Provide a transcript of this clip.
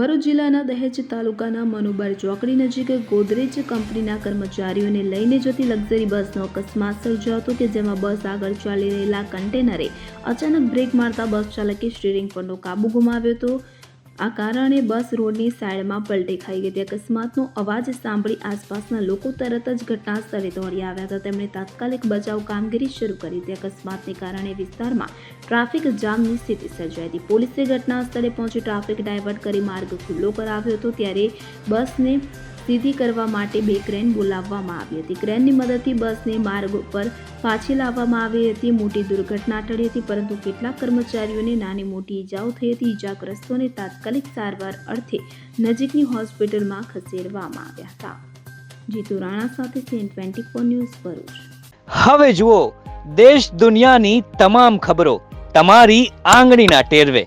ભરૂચ જિલ્લાના દહેજ તાલુકાના મનુબર ચોકડી નજીક ગોદરેજ કંપનીના કર્મચારીઓને લઈને જતી લક્ઝરી બસનો અકસ્માત સર્જાયો હતો કે જેમાં બસ આગળ ચાલી રહેલા કન્ટેનરે અચાનક બ્રેક મારતા બસ ચાલકે સ્ટીરિંગ પરનો કાબુ ગુમાવ્યો હતો. આ કારણે બસ રોડની સાઈડમાં પલટી ખાઈ ગઈ અકસ્માતનો અવાજ સાંભળી આસપાસના લોકો તરત જ ઘટના સ્થળે દોડી આવ્યા હતા. તેમણે તાત્કાલિક બચાવ કામગીરી શરૂ કરી હતી. અકસ્માતને કારણે વિસ્તારમાં ટ્રાફિક જામની સ્થિતિ સર્જાઈ હતી. પોલીસે ઘટના સ્થળે પહોંચી ટ્રાફિક ડાયવર્ટ કરી માર્ગ ખુલ્લો કરાવ્યો હતો. ત્યારે બસને સીધી કરવા માટે બે ક્રેન બોલાવવામાં આવી હતી. ક્રેનની મદદથી બસને માર્ગ ઉપર પાછી લાવવામાં આવી હતી. મોટી દુર્ઘટના ટળી હતી, પરંતુ કેટલાક કર્મચારીઓને નાની મોટી ઈજાઓ થઈ હતી. ઈજાગ્રસ્તોને તાત્કાલિક સારવાર અર્થે નજીકની હોસ્પિટલમાં ખસેડવામાં આવ્યા હતા. જીતુ રાણા સાથે CN twenty four news Bharuch. હવે જુઓ, દેશ દુનિયાની તમામ ખબરો તમારી આંગળીના ટેરવે.